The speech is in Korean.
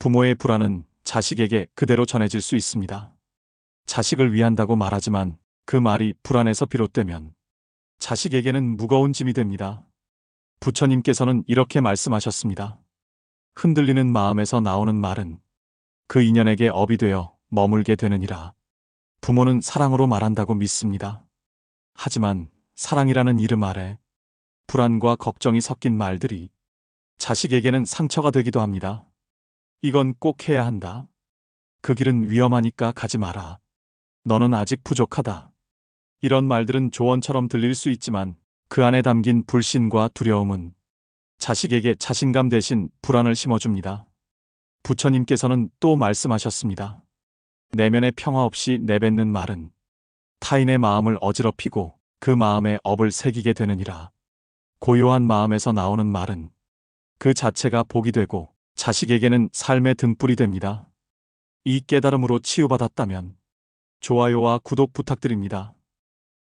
부모의 불안은 자식에게 그대로 전해질 수 있습니다. 자식을 위한다고 말하지만 그 말이 불안에서 비롯되면 자식에게는 무거운 짐이 됩니다. 부처님께서는 이렇게 말씀하셨습니다. 흔들리는 마음에서 나오는 말은 그 인연에게 업이 되어 머물게 되느니라. 부모는 사랑으로 말한다고 믿습니다. 하지만 사랑이라는 이름 아래 불안과 걱정이 섞인 말들이 자식에게는 상처가 되기도 합니다. 이건 꼭 해야 한다. 그 길은 위험하니까 가지 마라. 너는 아직 부족하다. 이런 말들은 조언처럼 들릴 수 있지만 그 안에 담긴 불신과 두려움은 자식에게 자신감 대신 불안을 심어줍니다. 부처님께서는 또 말씀하셨습니다. 내면의 평화 없이 내뱉는 말은 타인의 마음을 어지럽히고 그 마음에 업을 새기게 되느니라. 고요한 마음에서 나오는 말은 그 자체가 복이 되고 자식에게는 삶의 등불이 됩니다. 이 깨달음으로 치유받았다면 좋아요와 구독 부탁드립니다.